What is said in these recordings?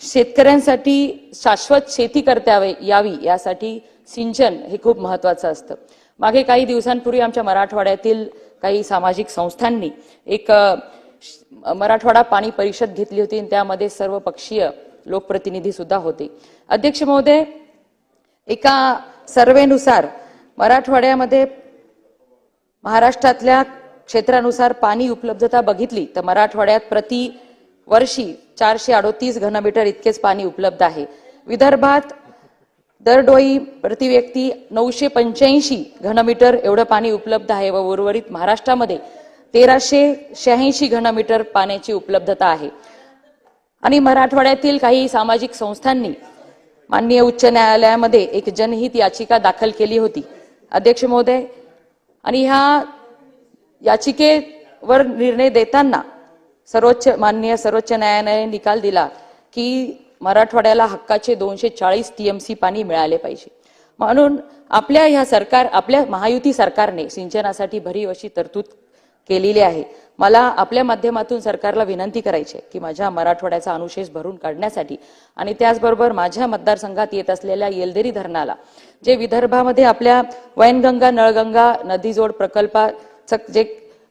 शेतकऱ्यांसाठी शाश्वत शेती करता यावे- यावी यासाठी सिंचन हे खूप महत्वाचं असतं. मागे काही दिवसांपूर्वी आमच्या मराठवाड्यातील काही सामाजिक संस्थांनी एक मराठवाडा पाणी परिषद घेतली होती आणि त्यामध्ये सर्व पक्षीय लोकप्रतिनिधी सुद्धा होते. अध्यक्ष महोदय एका सर्वेनुसार मराठवाड्यामध्ये महाराष्ट्रातल्या क्षेत्रानुसार पाणी उपलब्धता बघितली तर मराठवाड्यात प्रति वर्षी चारशे अडोतीस घनमीटर इतकेच पाणी उपलब्ध आहे. विदर्भात दरडोई प्रतिव्यक्ती नऊशे पंच्याऐंशी घनमीटर एवढं पाणी उपलब्ध आहे व उर्वरित महाराष्ट्रामध्ये तेराशे शहाऐंशी घनमीटर पाण्याची उपलब्धता आहे. आणि मराठवाड्यातील काही सामाजिक संस्थांनी माननीय उच्च न्यायालयामध्ये एक जनहित याचिका दाखल केली होती. अध्यक्ष महोदय आणि ह्या याचिकेवर निर्णय देताना सर्वोच्च माननीय सर्वोच्च न्यायालयाने निकाल दिला की मराठवाड्याला हक्काचे दोनशे चाळीस टीएमसी पाणी मिळाले पाहिजे. म्हणून आपल्या ह्या सरकार आपल्या महायुती सरकारने सिंचनासाठी भरीव अशी तरतूद केलेली आहे. मला आपल्या माध्यमातून सरकारला विनंती करायची आहे की माझ्या मराठवाड्याचा अनुशेष भरून काढण्यासाठी आणि त्याचबरोबर माझ्या मतदारसंघात येत असलेल्या येलदेरी धरणाला जे विदर्भामध्ये आपल्या वैनगंगा नळगंगा नदीजोड प्रकल्पाचं जे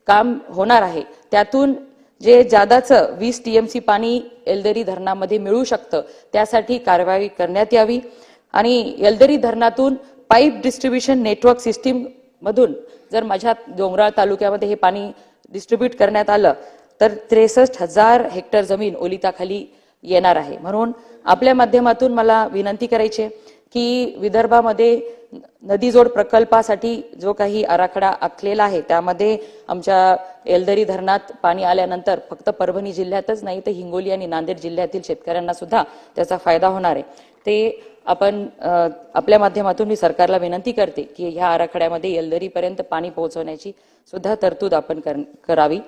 काम होणार आहे त्यातून जे जादाचं वीस टीएमसी पाणी एलदरी धरणामध्ये मिळू शकतं त्यासाठी कारवाई करण्यात यावी. आणि एलदरी धरणातून पाईप डिस्ट्रीब्युशन नेटवर्क सिस्टीम मधून जर माझ्या डोंगराळ तालुक्यामध्ये हे पाणी डिस्ट्रीब्यूट करण्यात आलं तर त्रेसष्ट हजार हेक्टर जमीन ओलिताखाली येणार आहे. म्हणून आपल्या माध्यमातून मला विनंती करायची आहे की विदर्भामध्ये नदीजोड प्रकल्पासाठी जो काही आराखडा आखलेला आहे त्यामध्ये आमच्या एलदरी धरणात पाणी आल्यानंतर फक्त परभणी जिल्ह्यातच नाही तर हिंगोली आणि नांदेड जिल्ह्यातील शेतकऱ्यांना सुद्धा त्याचा फायदा होणार आहे. ते आपण आपल्या माध्यमातून मी सरकारला विनंती करते की ह्या आराखड्यामध्ये एलदरीपर्यंत पाणी पोहोचवण्याची सुद्धा तरतूद आपण कर- करावी.